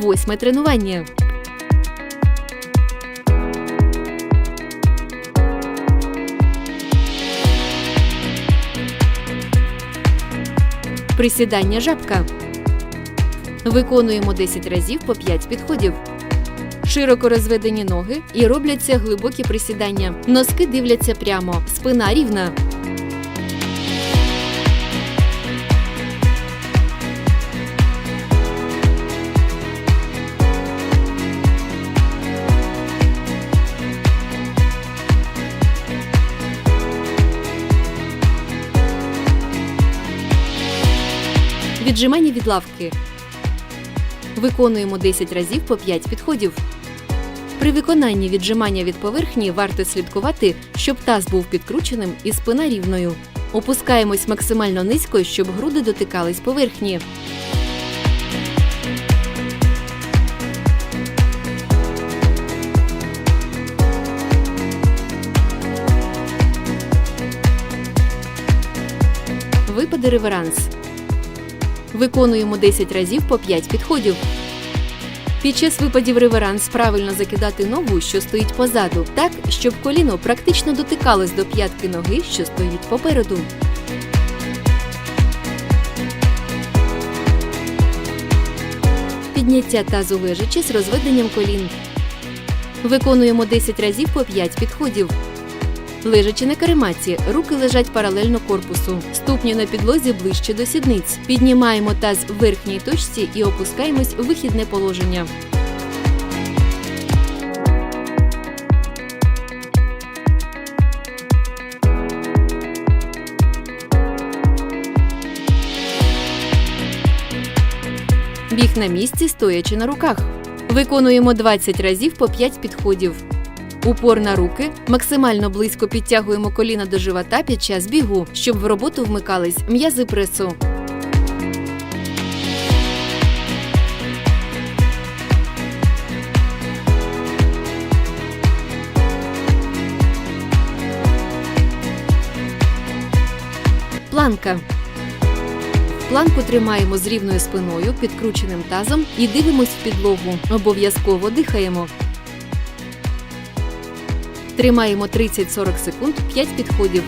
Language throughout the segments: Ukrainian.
ритми тренування. Присідання жабка. Виконуємо 10 разів по 5 підходів. Широко розведені ноги і робляться глибокі присідання. Носки дивляться прямо, спина рівна. Віджимання від лавки. Виконуємо 10 разів по 5 підходів. При виконанні віджимання від поверхні варто слідкувати, щоб таз був підкрученим і спина рівною. Опускаємось максимально низько, щоб груди дотикались поверхні. Випади реверанс. Виконуємо 10 разів по 5 підходів. Під час випадів реверанс правильно закидати ногу, що стоїть позаду, так, щоб коліно практично дотикалось до п'ятки ноги, що стоїть попереду. Підняття тазу лежачи з розведенням колін. Виконуємо 10 разів по 5 підходів. Лежачи на карематі, руки лежать паралельно корпусу, ступні на підлозі ближче до сідниць. Піднімаємо таз в верхній точці і опускаємось у вихідне положення. Біг на місці, стоячи на руках. Виконуємо 20 разів по 5 підходів. Упор на руки. Максимально близько підтягуємо коліна до живота під час бігу, щоб в роботу вмикались м'язи пресу. Планка. Планку тримаємо з рівною спиною, підкрученим тазом і дивимось в підлогу. Обов'язково дихаємо. Тримаємо 30-40 секунд, 5 підходів.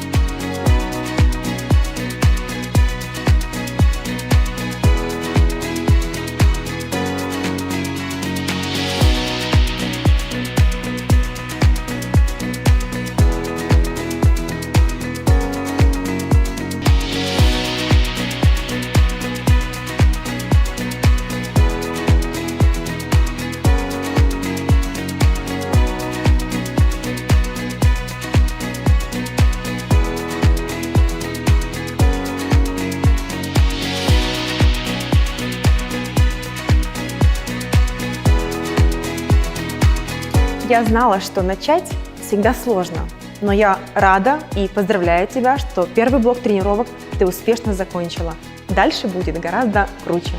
Я знала, что начать всегда сложно, но я рада и поздравляю тебя, что первый блок тренировок ты успешно закончила. Дальше будет гораздо круче.